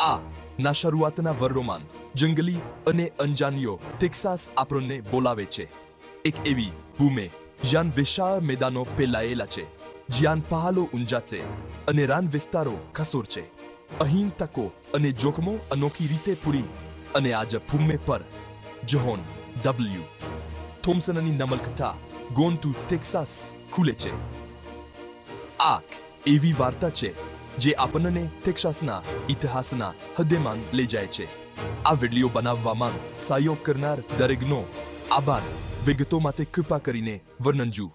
આ ના શરૂઆતના વર્ણોમાં જંગલી અને અંજાનીઓ ટેક્સાસ આપણને બોલાવે છે. એક એવી ભૂમે જ્યાં વિશાળ મેદાનો ફેલાયેલા છે, જ્યાં પહાલો ઊંચા અને રાન વિસ્તારો ખસોર છે. અહીં તકો અને જોખમો અનોખી રીતે પૂરી અને આજ ભૂમે પર જોહોન ડબલ્યુ થોમ્સનની નમલકથા ગોન ટુ ટેક્સાસ ખુલે છે. આ એવી વાર્તા છે જે આપણને ટેક્સાસના ઇતિહાસના હૃદયમાં લઈ જાય છે. આ વીડિયો બનાવવામાં સહયોગ કરનાર દરેકનો આભાર. વિગતો માટે કૃપા કરીને વર્ણનજુ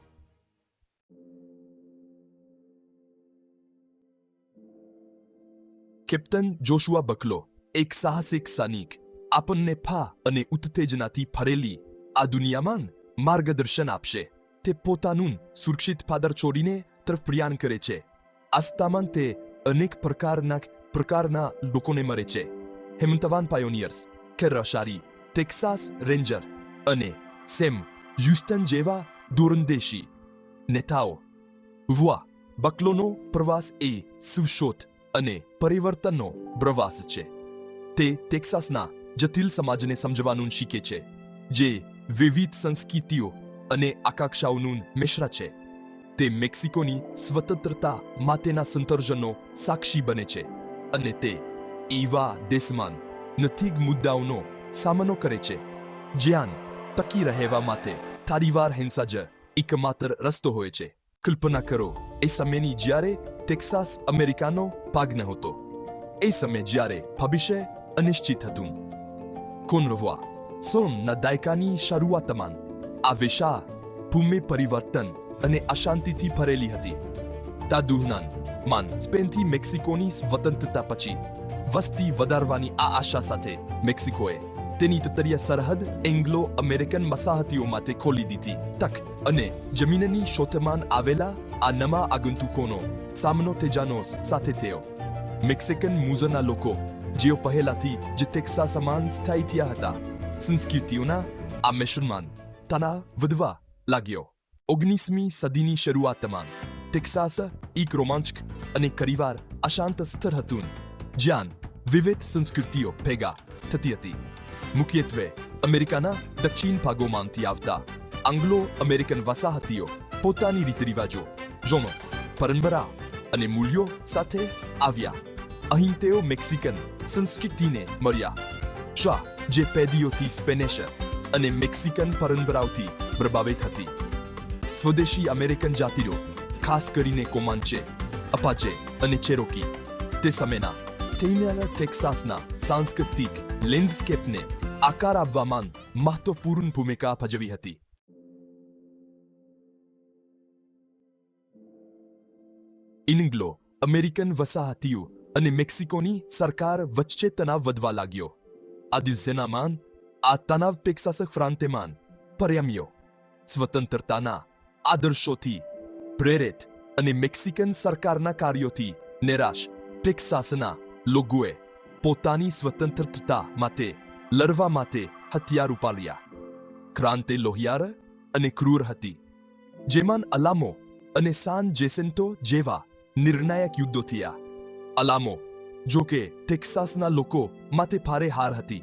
કેપ્ટન જોશુઆ બકલો, એક સાહસિક સૈનિક, આપણને ફા અને ઉત્તેજનાથી ભરેલી આ દુનિયામાં માર્ગદર્શન આપશે. તે પોતાનું સુરક્ષિત પાદર છોડીને તરફ પ્રયાણ કરે છે. આસ્તામાં તે અનેક પ્રકારના પ્રકારના લોકોને મળે છે હેમંતવાન પાયોનિયર્સ કેરશારી ટેક્સાસ રેન્જર અને સેમ હ્યુસ્ટન જેવા દૂરંદેશી નેતાઓ વા બકલોનો પ્રવાસ એ સુશોધ અને પરિવર્તનનો પ્રવાસ છે તે ટેક્સાસના જટિલ સમાજને સમજવાનું શીખે છે જે વિવિધ સંસ્કૃતિઓ અને આકાંક્ષાઓનું મિશ્ર છે તે મેક્સિકોની સ્વતંત્રતા માટેના સંતર્જનનો સાક્ષી બને છે અને તે એવા દેશમાન નથીગ મુદ્દાઓનો સામનો કરે છે. જ્યાં ટકી રહેવા માટે તારીવાર હિંસા જ એકમાત્ર રસ્તો હોય છે. કલ્પના કરો, એ સમયની જ્યારે ટેક્સાસ અમેરિકાનો ભાગ ન હતો, એ સમય જ્યારે ભવિષ્ય અનિશ્ચિત હતું. કોનરવા સોમના દાયકાની શરૂઆતમાં આ વિશા ભૂમિ પરિવર્તન અને અશાંતિથી ભરેલી હતી. તાદુહનાન, માન, સ્પેનથી મેક્સિકોની સ્વતંત્રતા પછી, વસ્તી વધારવાની આ આશા સાથે મેક્સિકોએ તેની તતરિયા સરહદ એંગ્લો અમેરિકન મસાહતીઓ માટે ખોલી દીધી. તક અને જમીનની શોધમાં આવેલા આ નવા આગંતુકોનો સામનો તેજાનો સાથે થયો. મેક્સિકન મૂઝના લોકો, જેઓ પહેલાથી જ ટેક્સાસમાં સ્થાયી થયા હતા, સંસ્કૃતિઓના આ મિશ્રમાન તના વધવા લાગ્યો. ઓગણીસમી સદીની શરૂઆતમાં ટેક્સાસ એક રોમાંચક અને કરીવાર અશાંત સ્થળ હતું જ્યાં વિવિધ સંસ્કૃતિઓ ભેગા થતી હતી મુખ્યત્વે અમેરિકાના દક્ષિણ ભાગોમાંથી આવતા આંગ્લો અમેરિકન વસાહતીઓ પોતાની રીત રિવાજો જોમો પરંપરા અને મૂલ્યો સાથે આવ્યા અહીં તેઓ મેક્સિકન સંસ્કૃતિને મળ્યા શાહ જે પેદીઓથી સ્પેનિશ અને મેક્સિકન પરંપરાઓથી પ્રભાવિત હતી સ્વદેશી અમેરિકન જાતિઓ, ખાસ કરીને કોમાંચે, અપાચે અને ચેરોકી. તે સમયના તેના ટેક્સાસના સાંસ્કૃતિક લેન્ડસ્કેપને આકાર આપવામાં મહત્વપૂર્ણ ભૂમિકા ભજવી હતી. ઇંગ્લો, અમેરિકન વસાહતીઓ અને મેક્સિકોની સરકાર વચ્ચે તણાવ વધવા લાગ્યો. આદિઝેનામાન આ તણાવ ટેક્સાસ ફ્રાંતેમાન પર્યામ્યો સ્વતંત્રતાના આદર્શોથી પ્રેરિત અને મેક્સિકન સરકારના કાર્યોથી નિરાશ ટેક્સાસના લોકોએ પોતાની સ્વતંત્રતા માટે લડવા માટે હથિયાર ઉપાડ્યા. ક્રાંતિ લોહિયાર અને ક્રૂર હતી. જેમાં અલામો અને સાન જેસેન્ટો જેવા નિર્ણાયક યુદ્ધો થયા. અલામો, જો કે ટેક્સાસના લોકો માટે ભારે હાર હતી.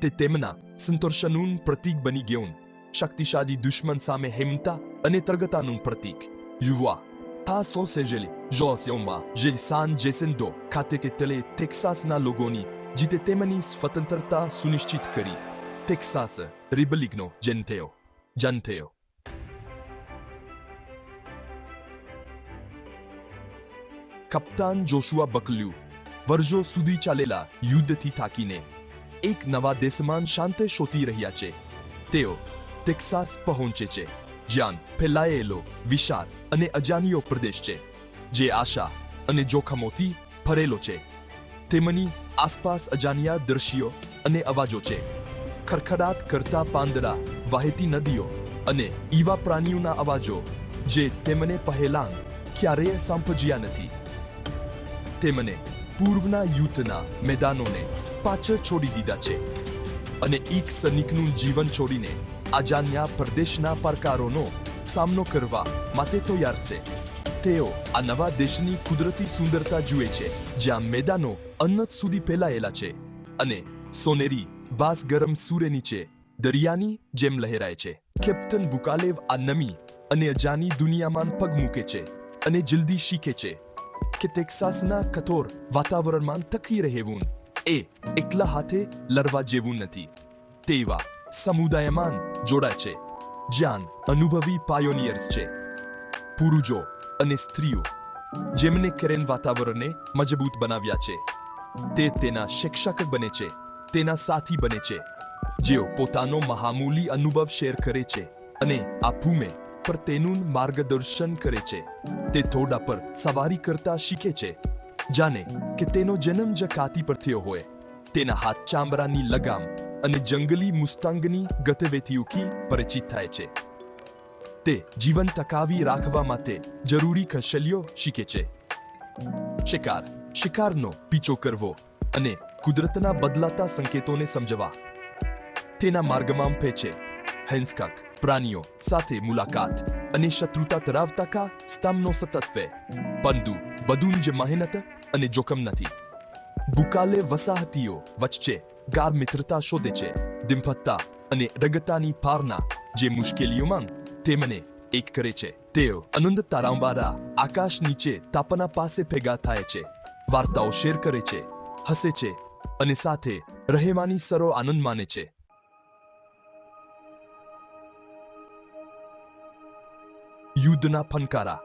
તે તેમના સંતોષનું પ્રતીક બની ગયું. શક્તિશાળી દુશ્મન સામે હિંમતા અને તરગતાનું પ્રતીક. યુવા આ સોસેજેલી જોસ્યોમાં જે સાન જેસેન્ટો ખાતે કે તલે ટેક્સાસના લોગોની, જીતે તેમની સ્વતંત્રતા સુનિશ્ચિત કરી. ટેક્સાસ રિબલિગનો જનથેઓ જનથેઓ કપ્તાન જોશુઆ બકલ્યુ, વર્ષો સુધી ચાલેલા યુદ્ધથી થાકીને, એક નવા દેશમાન શાંતે શોધી રહ્યા છે. તેઓ ટેક્સાસ પહોંચે છે. જ્યાં ફેલાયેલો, વિશાળ અને અજાણ્યો પ્રદેશ છે, જે આશા અને જોખમોથી ભરેલો છે. તેમની આસપાસ અજાણ્યા દ્રશ્યો અને અવાજો છે. ખરખડાટ કરતા પાંદડા, વહેતી નદીઓ અને એવા પ્રાણીઓના અવાજો, જે તેમને પહેલાં ક્યારેય સાંપજ્યા નથી. તેમને પૂર્વના યુદ્ધના મેદાનોને પાછળ છોડી દીધા છે અને એક સૈનિકનું જીવન છોડીને અજાણ્યા પ્રદેશના પડકારોનો સામનો કરવા માટે તૈયાર છે. તેઓ આ નવા દેશની કુદરતી સુંદરતા જુએ છે, જ્યાં મેદાનો અન્નત સુધી ફેલાયેલા છે અને સોનેરી બાસ ગરમ સૂર્ય નીચે દરિયાની જેમ લહેરાય છે. કેપ્ટન બુકાલેવ આ નમી અને અજાની દુનિયામાં પગ મૂકે છે અને જલ્દી શીખે છે કે ટેક્સાસના કઠોર વાતાવરણમાં તકી રહેવું એ એકલા હાથે લડવા જેવું નથી. તેવા સમુદાયમાં જોડાય છે, જ્યાં અનુભવી પાયોનિયર્સ છે પુરુષો અને સ્ત્રીઓ, જેમને કેરેન વાતાવરણને મજબૂત બનાવ્યા છે. તે તેના શિક્ષક બને છે, તેના સાથી બને છે, જેઓ પોતાનો મહામૂલી અનુભવ શેર કરે છે અને આ ભૂમે પર તેનું માર્ગદર્શન કરે છે. તે થોડા પર સવારી કરતા શીખે છે, જાણે કે તેનો જન્મ જ કાતી પર થયો હોય. તેના હાથ ચામડાની લગામ અને જંગલી મુસ્તાંગની ગતિવિધિઓથી પરિચિત થાય છે. તે જીવન ટકાવી રાખવા માટે જરૂરી કૌશલ્યો શીખે છે. શિકાર, શિકારનો પીછો કરવો અને કુદરતના બદલાતા સંકેતોને સમજવા. તેના માર્ગમાં છે હેન્સકક, પ્રાણીઓ સાથે મુલાકાત અને શત્રુતા ધરાવતા કા સ્તંભનો સતત્વે પરંતુ બધું જ મહેનત અને જોખમ નથી. બુકાલે વસાહતીઓ વચ્ચે ગાર મિત્રતા શોધે છે. દિંપત્તા અને રગતાની પારના જે મુશ્કેલીઓમાં તેમને એક કરે છે. તેઓ અનંત તારાંવાળા આકાશ નીચે તાપના પાસે ભેગા થાય છે. વાર્તાઓ શેર કરે છે, હસે છે અને સાથે રહેવાની સરો આનંદ માને છે. યુદ્ધના ફનકારા,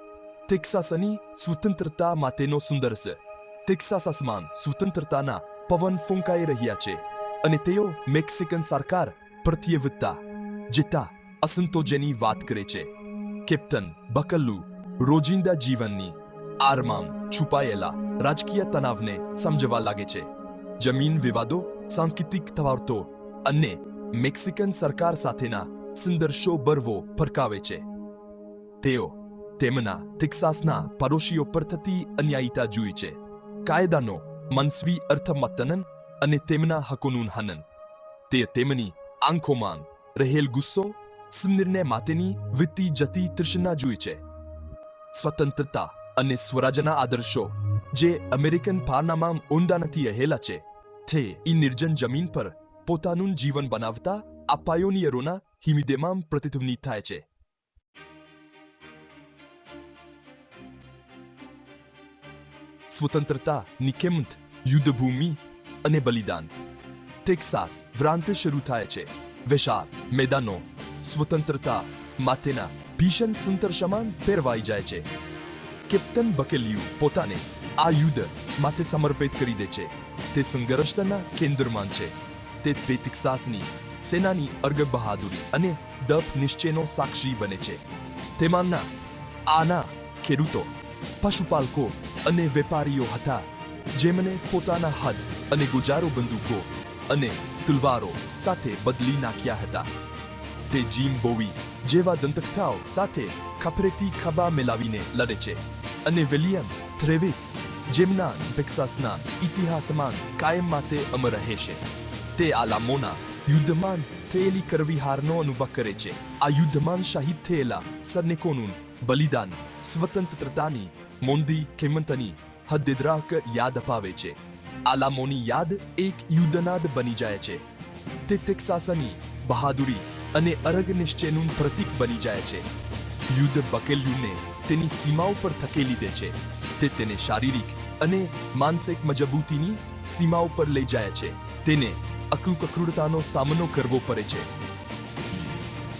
ટેક્સાસની સ્વતંત્રતા માટેનો સુંદર છે ટેક્સાસ આસમાન સ્વતંત્રતાના પવન ફૂંકાઈ રહ્યા છે અને તેઓ મેક્સિકન સરકાર પ્રત્યેવતા જતા અસંતોષની વાત કરે છે કેપ્ટન બકલ્લુ રોજિંદા જીવનની આરમામ છુપાયેલા રાજકીય તણાવને સમજવા લાગે છે જમીન વિવાદો સાંસ્કૃતિક તફાવતો અને મેક્સિકન સરકાર સાથેના સંઘર્ષો બરવો ફરકાવે છે તેઓ તેમના ટેક્સાસના પડોશીઓ પર થતી અન્યાયિતા જુએ છે કાયદાનો મનસ્વી અર્થમતનન અને તેમના હકોનું હનન. તે તેમની આંખોમાં રહેલ ગુસ્સો, સ્મનિર્ણય માટેની વીતી જતી તૃષ્ણા જુએ છે. સ્વતંત્રતા અને સ્વરાજના આદર્શો જે અમેરિકન પારનામાં ઊંડા નથી રહેલા છે, તે ઈ નિર્જન જમીન પર પોતાનું જીવન બનાવતા આ પાયોનિયરોના હિમિદેમાં પ્રતિધ્વનિત થાય છે. સ્વતંત્રતા, નિકેમત, યુદ્ધભૂમિ અને બલિદાન. ટેક્સાસ વ્રાંત શરૂ થાય છે. વિશાળ મેદાનો, સ્વતંત્રતા માટેના ભીષણ સંઘર્ષમાં ફેરવાઈ જાય છે. કેપ્ટન બકેલિયુ પોતાને આ યુદ્ધ માટે સમર્પિત કરી દે છે. તે સંઘર્ષના કેન્દ્રમાં છે. તે ટેક્સાસની સેનાની અર્ગ બહાદુરી અને દપ નિશ્ચયનો સાક્ષી બને છે. તેમાંના આના ખેડૂતો, પશુપાલકો અને વેપારીઓ હતા જેમને પોતાના હદ અને ગુજારો બંદૂકો અને તુલવારો સાથે બદલી નાખ્યા હતા. તે જીમ બોવી જેવા દંતકથાઓ સાથે ખપરેથી ખભા મેલાવીને લડે છે અને વિલિયમ થ્રેવિસ જેમના ટેક્સાસના ઇતિહાસમાં કાયમ માટે અમર રહેશે તે આલામોના યુદ્ધમાં થયેલી કરવી હારનો અનુભવ કરે છે. આ યુદ્ધમાં શહીદ થયેલા સૈનિકોનું બલિદાન સ્વતંત્રતાની મોંદી કિંમતની હદિદ્રાક યાદ અપાવે છે. આલામોની યાદ એક યુદ્ધનાદ બની જાય છે. તે ટેક્સાસની બહાદુરી અને અરગ નિશ્ચયનું પ્રતીક બની જાય છે. યુદ્ધ બકેલ્યુને તેની સીમાઓ પર ધકેલી દે છે. તે તેને શારીરિક અને માનસિક મજબૂતીની સીમાઓ પર લઈ જાય છે. તેને અકૃકૃરતાનો સામનો કરવો પડે છે.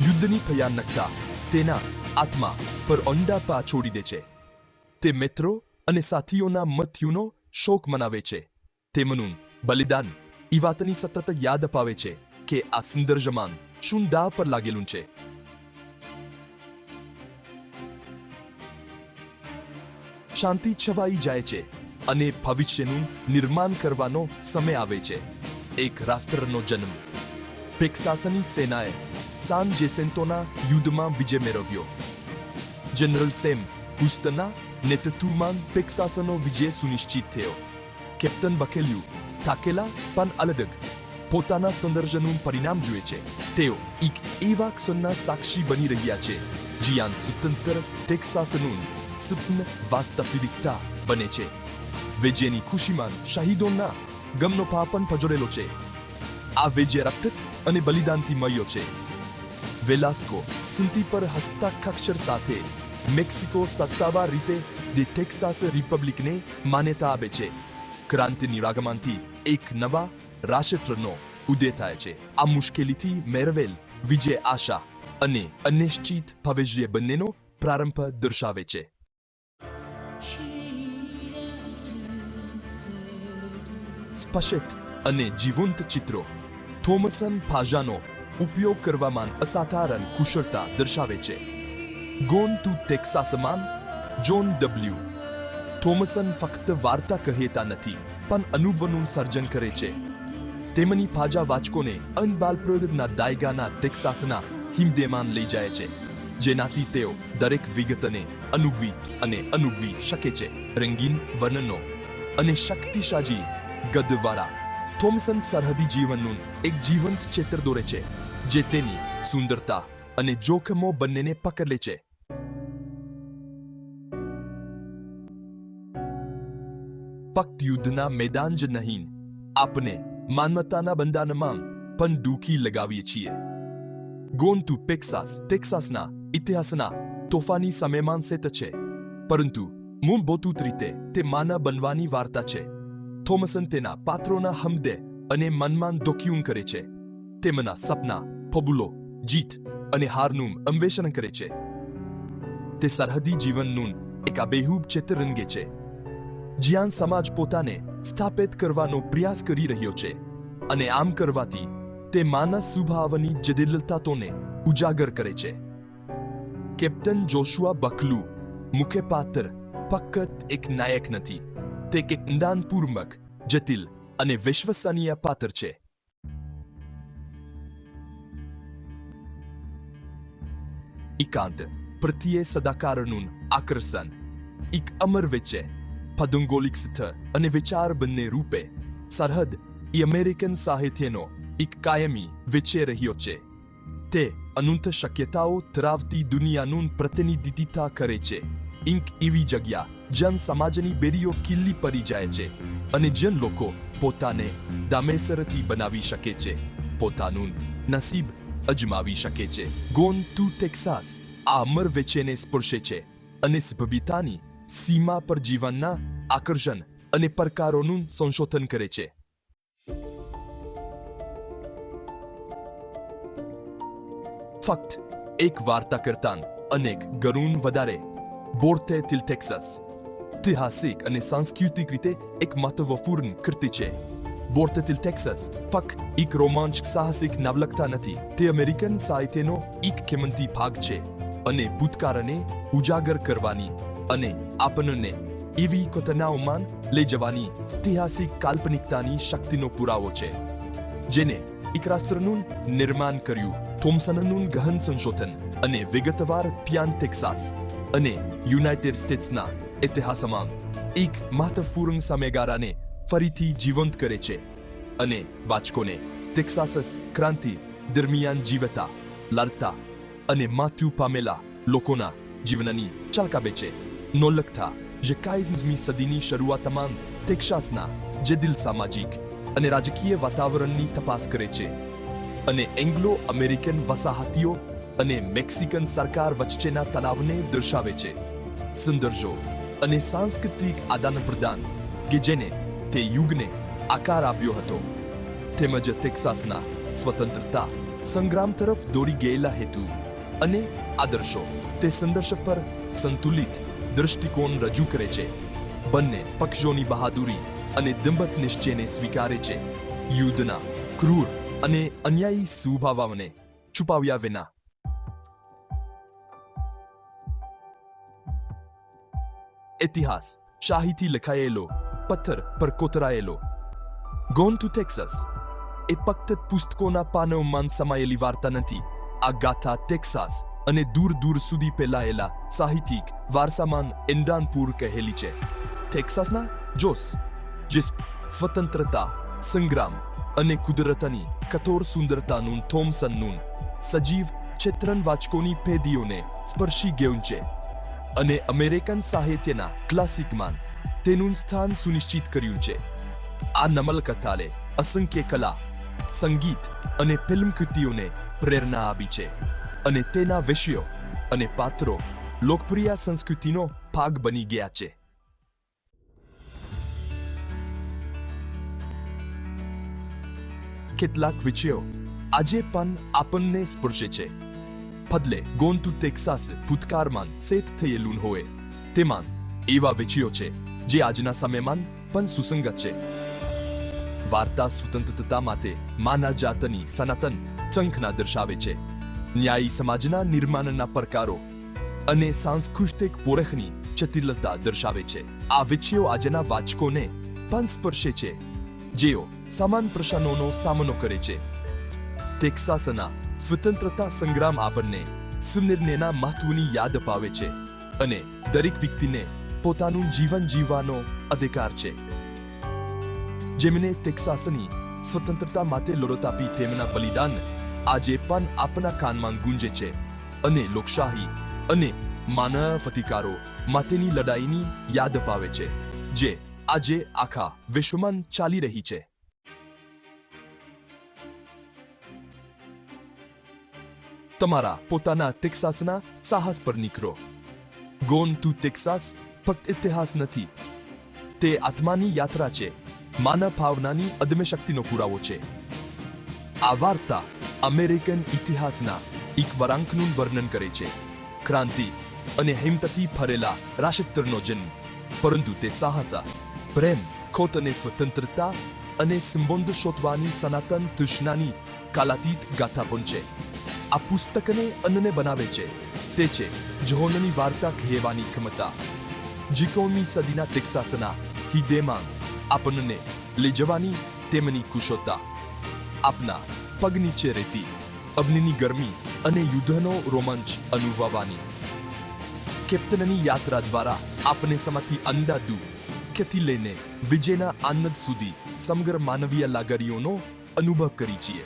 યુદ્ધની ભયાનકતા તેના આત્મા પર ઓંડા પા છોડી દે છે. તે મિત્રો અને સાથીઓના મૃત્યુનો શોક મનાવે છે. તેમનું બલિદાન એ વાતની સતત યાદ અપાવે છે કે આ સંદર્ભમાં શું દાવ પર લાગેલું છે. શાંતિ છવાઈ જાય છે અને ભવિષ્યનું નિર્માણ કરવાનો સમય આવે છે. એક રાષ્ટ્રનો જન્મ. ટેક્સાસની સેનાએ સાન જેસેન્ટોના યુદ્ધમાં વિજય મેળવ્યો. જનરલ સેમ હુસ્ટનના નેતૃત્વમાં ટેક્સાસનો વિજય સુનિશ્ચિત થયો કેપ્ટન બકેલ્યુ થાકેલા પણ અલગ પોતાના સંદર્શનું પરિણામ જુએ છે તેઓ એક એવા ક્ષણના સાક્ષી બની રહ્યા છે જ્યાં સ્વતંત્ર ટેક્સાસનું સ્વપ્ન વાસ્તવિકતા બને છે વિજયની ખુશીમાં શહીદોના ગમનો પાપન પજોડેલો છે આ વિજય રક્ત અને બલિદાનથી મળ્યો છે વેલાસ્કો સિંતી પર હસ્તાક્ષર સાથે મેક્સિકો સત્તાવાર રીતે ધી ટેક્સાસ રિપબ્લિકને માન્યતા આપે છે ક્રાંતિની આગમનથી એક નવા રાષ્ટ્રનો ઉદય થાય છે આ મુશ્કેલીથી મેળવેલ વિજય આશા અને અનિશ્ચિત ભવિષ્ય બંનેનો પ્રારંભ દર્શાવે છે સ્પષ્ટ અને જીવંત ચિત્રો થોમસન ભાષાનો ઉપયોગ કરવામાં અસાધારણ કુશળતા દર્શાવે છે ગોન ટુ ટેક્સાસમાં જોન ડબલ્યુ. થોમસન ફક્ત વાર્તા કહેતા નથી, પણ અનુભવનું સર્જન કરે છે. તેમની ફાજા વાચકોને અનબાલ પ્રયોગના દાયગાના ટેક્સાસના હિમદેમાન લઈ જાય છે, જેનાથી તેઓ દરેક વિગતને અનુભવી અને અનુભવી શકે છે. રંગીન વર્ણનો અને શક્તિશાળી ગદવાળા. થોમસન સરહદી જીવનનું એક જીવંત ચિત્ર દોરે છે, જે તેની સુંદરતા અને જોખમો બંનેને પકડે છે. ફક્ત યુદ્ધના મેદાન જ નહીં. આપણે માનવતાના બંધારણમાં પણ ડૂકી લગાવીએ છીએ. ગોન ટુ પેક્સાસ ટેક્સાસના ઇતિહાસના તોફાની સમયમાં સેત છે. પરંતુ મૂળભૂત રીતે તે માનવ બનવાની વાર્તા છે. થોમસન તેના પાત્રોના હમદે અને મનમાં દોક્યુન કરે છે. તેમના સપના, ફબુલો, જીત અને હારનું અન્વેષણ કરે છે. તે સરહદી જીવનનું એક આબેહૂબ ચિત્ર રંગે છે. જ્યાં સમાજ પોતાને સ્થાપિત કરવાનો પ્રયાસ કરી રહ્યો છે અને આમ કરવાથી તે માનસ સ્વભાવની જટિલતાઓને ઉજાગર કરે છે. કેપ્ટન જોશુઆ બકલુ મુખ્ય પાત્ર ફક્ત એક નાયક નથી, તે એક ઊંડાણપૂર્વક જટિલ અને વિશ્વસનીય પાત્ર છે. એકાંત, પ્રત્યે સદાકારનું આકર્ષણ, એક અમર વિચે ભૌગોલિક સ્થળ અને વિચાર બંને રૂપે સરહદ એ અમેરિકન સાહિત્યનો એક કાયમી વિચે રહ્યો છે. તે અનંત શક્યતાઓ ધરાવતી દુનિયાનું પ્રતિનિધિત્વ કરે છે. ઇંક એવી જગ્યા જન સમાજની બેરીઓ કિલ્લી પડી જાય છે અને જન લોકો પોતાને દામેસરથી બનાવી શકે છે, પોતાનું નસીબ અજમાવી શકે છે. ગોન ટુ ટેક્સાસ આ અમર વેચેને સ્પર્શે છે અને સભ્યતાની સીમા પર જીવનના આકર્ષણ અને પડકારોનું સંશોધન કરે છે. ફક્ત એક વાર્તા કરતાં અનેક ગરુણ વધારે. બોર્તે તિલ ટેક્સાસ. ઐતિહાસિક અને સાંસ્કૃતિક રીતે એક મહત્વપૂર્ણ કૃતિ છે. બોર્તે તિલ ટેક્સાસ ફક્ત એક રોમાંચક સાહસિક નવલકથા નથી. તે અમેરિકન સાહિત્યનો એક કિંમતી ભાગ છે અને ભૂતકાળને ઉજાગર કરવાની અને આપણને એવી કોતનાઓમાં લઈ જવાની ઐતિહાસિક કાલ્પનિકતાની શક્તિનો પુરાવો છે, જેને એક રાષ્ટ્રનું નિર્માણ કર્યું થોમ્સનનું ગહન સંશોધન અને વિગતવાર પ્યાન ટેક્સાસ અને યુનાઇટેડ સ્ટેટ્સના ઇતિહાસમાં એક મહત્વપૂર્ણ સમયગાળાને ફરીથી જીવંત કરે છે અને વાચકોને ટેક્સાસ ક્રાંતિ દરમિયાન જીવતા, લડતા અને મૃત્યુ પામેલા લોકોના જીવનની ચલકાવે છે. નોલકથા જે કાઈઝમી સદીની શરૂઆતમાં ટેક્સાસના દિલ સામાજિક અને રાજકીય વાતાવરણની તપાસ કરે છે અને એંગ્લો અમેરિકન વસાહતીઓ અને મેક્સિકન સરકાર વચ્ચેના તણાવને દર્શાવે છે. સંદર્ભો અને સાંસ્કૃતિક આદાન પ્રદાન કે જેને તે યુગને આકાર આપ્યો હતો. તેમજ ટેક્સાસના સ્વતંત્રતા સંગ્રામ તરફ દોરી ગયેલા હેતુ અને આદર્શો તે સંદર્શ પર સંતુલિત દૃષ્ટિકોણ રજૂ કરે છે. બંને પક્ષોની બહાદુરી અને દિંબત નિશ્ચયને સ્વીકારે છે. યુદ્ધના ક્રૂર અને અન્યાયી સ્વભાવને છુપાવ્યા વિના. ઇતિહાસ શાહીથી લખાયેલો, પથ્થર પર કોતરાયેલો. ગોન ટુ ટેક્સાસ એ ફક્ત પુસ્તકોના પાનાઓમાં સમાયેલી વાર્તા નથી. આ ગાથા ટેક્સાસ અને દૂર દૂર સુધી ફેલાયેલા સાહિત્યિક વારસામાં ઇન્ડાનપુર કહેલી છે. ટેક્સાસના જોસ જે સ્વતંત્રતા, સંગ્રામ અને કુદરતની કઠોર સુંદરતાનું થોમસનનું સજીવ ચિત્રન વાચકોની પેઢીઓને સ્પર્શી ગયું છે અને અમેરિકન સાહિત્યના ક્લાસિકમાં તેનું સ્થાન સુનિશ્ચિત કર્યું છે. આ નમલકથાલે અસંખ્ય કલા, સંગીત અને ફિલ્મ કૃતિઓને પ્રેરણા આપી છે. અને તેના વિષયો અને પાત્રો લોકપ્રિય સંસ્કૃતિનો ભાગ બની ગયા છે. કેટલાક વિષયો આજે પણ આપણને સ્પર્શે છે. ફદલે ગોન ટુ ટેક્સાસ, ભૂતકાળમાં સેટ થયેલું હોય. તેમાં એવા વિષયો છે જે આજના સમયમાં પણ સુસંગત છે. વાર્તા સ્વતંત્રતા માટે માનવ જાતની સનાતન ચંખના દર્શાવે છે. ન્યાયી સમાજના નિર્માણના પ્રકારો અને સાંસ્કૃતિક પોરખની જટિલતા દર્શાવે છે. આ વિષયો આજના વાચકોને પણ સ્પર્શે છે, જેઓ સમાન પ્રશ્નોનો સામનો કરે છે. ટેક્સાસના સ્વતંત્રતા સંગ્રામ આપણને સુનિર્ણયના મહત્વની યાદ અપાવે છે અને દરેક વ્યક્તિને પોતાનું જીવન જીવવાનો અધિકાર છે. જેમને ટેક્સાસની સ્વતંત્રતા માટે લડત આપી તેમના બલિદાન આજે પણ આપણા કાનમાં ગુંજે છે. અને લોકશાહી અને માનવ અધિકારો માટેની લડાઈની યાદ અપાવે છે, જે આજે આખા વિશ્વમાં ચાલી રહી છે. તમારા પોતાના ટેક્સાસના સાહસ પર નીકળો. ગોન ટુ ટેક્સાસ ફક્ત ઇતિહાસ નથી. તે આત્માની યાત્રા છે. માનવ ભાવનાની અદમ્ય શક્તિનો પુરાવો છે. આ વાર્તા અમેરિકન ઇતિહાસના એક વરાંકનું વર્ણન કરે છે. ક્રાંતિ અને હિંમતથી ફરેલા રાષ્ટ્રનો જન્મ. પરંતુ તે સાહસા, પ્રેમ, ખોટ અને સ્વતંત્રતા અને સંબંધ શોધવાની સનાતન તૃષ્ણાની કાલાતીત ગાથા પણ છે આ પુસ્તકને અન્નને બનાવે છે. તે છે જોહનની વાર્તા કહેવાની ક્ષમતા. જીકોમી સદીના ટેક્સાસના હિદેમાં આપણને લઈ જવાની તેમની કુશળતા. આપના પગ નીચે રહેતી અગ્નિની ગરમી અને યુદ્ધનો રોમાંચ અનુભવવાની. કેપ્ટનની યાત્રા દ્વારા આપને સમાથી અંદાદુ કેથી લઈને વિજયના આનંદ સુધી સમગ્ર માનવીય લાગણીઓનો અનુભવ કરી છીએ.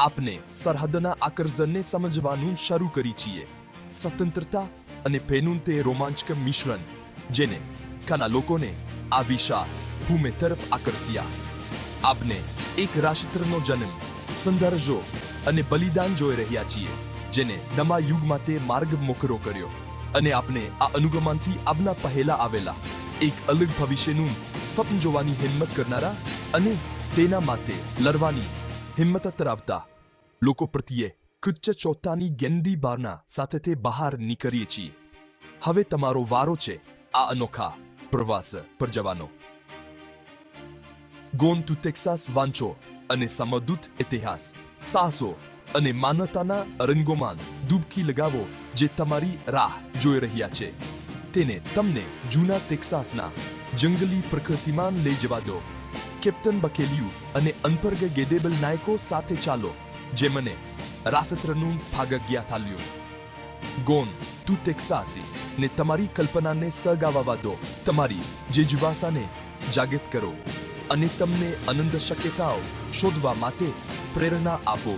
આપને સરહદના આકર્ષણને સમજવાનું શરૂ કરી છીએ. સ્વતંત્રતા અને પેનું તે રોમાંચક મિશ્રણ, જેને ઘણા લોકોને આ વિશાળ ભૂમિ તરફ આકર્ષ્યા. આપને એક રાષ્ટ્રનો જન્મ સંઘર્ષો અને બલિદાન જોઈ રહ્યા છીએ, જેને નવા યુગ માટે માર્ગ મોકરો કર્યો. અને આપણે આ અનુગમનથી આપના પહેલા આવેલા એક અલગ ભવિષ્યનું સ્વપ્ન જોવાની હિંમત કરનારા અને તેના માટે લડવાની હિંમત ધરાવતા લોકો પ્રત્યે કુચ્ચ ચોથાની ગેંદી બારના સાથે તે બહાર નીકળીએ છીએ. હવે તમારો વારો છે આ અનોખા પ્રવાસ પર જવાનો. ગોન ટુ ટેક્સાસ વાંચો અને સમદૂત ઇતિહાસ. સાહસો અને માનવતાના રંગોમાં ડૂબકી લગાવો જે તમારી રાહ જોઈ રહ્યા છે. તેને તમને જૂના ટેક્સાસના જંગલી પ્રકૃતિમાં લઈ જવા દો. કેપ્ટન બકેલિયુ અને અંતર્ગ ગેદેબલ નાયકો સાથે ચાલો, જે મને રાસત્રનું ભાગજ્ઞા થાલ્યું. ગોન ટુ ટેક્સાસી ને તમારી કલ્પનાને સગાવવા દો. તમારી જે જુવાસાને જાગૃત કરો. અને તમને અનંત શક્યતાઓ શોધવા માટે પ્રેરણા આપો,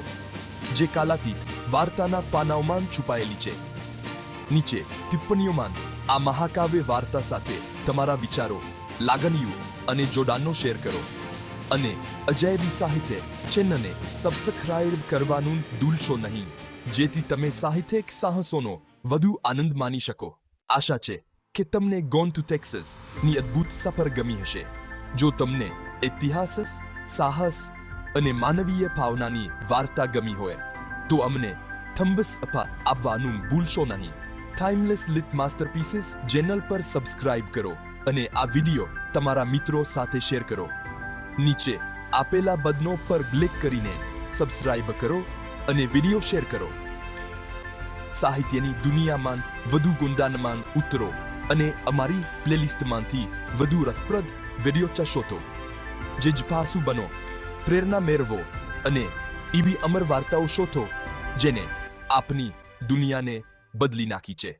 જે કાલાતીત વાર્તાના પાનાઓમાં છુપાયેલી છે. નીચે ટિપ્પણીઓમાં આ મહાકાવ્ય વાર્તા સાથે તમારા વિચારો, લાગણીઓ અને જોડાણનો શેર કરો અને અજયબી સાહિત્ય ચેનલને સબસ્ક્રાઇબ કરવાનું ભૂલશો નહીં, જેથી તમે સાહિત્યિક સાહસોનો વધુ આનંદ માણી શકો. આશા છે કે તમને ગોન ટુ ટેક્સસની અદ્ભુત સફર ગમી હશે. જો તમને ઇતિહાસ, સાહસ અને માનવીય ભાવનાની વાર્તા ગમી હોય, તો અમને થંબસ અપા આપવાનું ભૂલશો નહીં. ટાઈમલેસ લિટ માસ્ટરપીસીસ ચેનલ પર સબસ્ક્રાઇબ કરો અને આ વીડિયો તમારા મિત્રો સાથે શેર કરો. નીચે આપેલા બદનો પર ક્લિક કરીને સબસ્ક્રાઇબ કરો અને વિડિયો શેર કરો. સાહિત્યની દુનિયામાં વધુ ગુંદાનમાં ઉતરો અને અમારી પ્લેલિસ્ટમાંથી વધુ રસપ્રદ વિડિયો ચશોતો જિજ્ઞાસુ બનો, પ્રેરણા મેળવો અને એવી અમર વાર્તાઓ શોધો, જેને આપની દુનિયાને બદલી નાખી છે.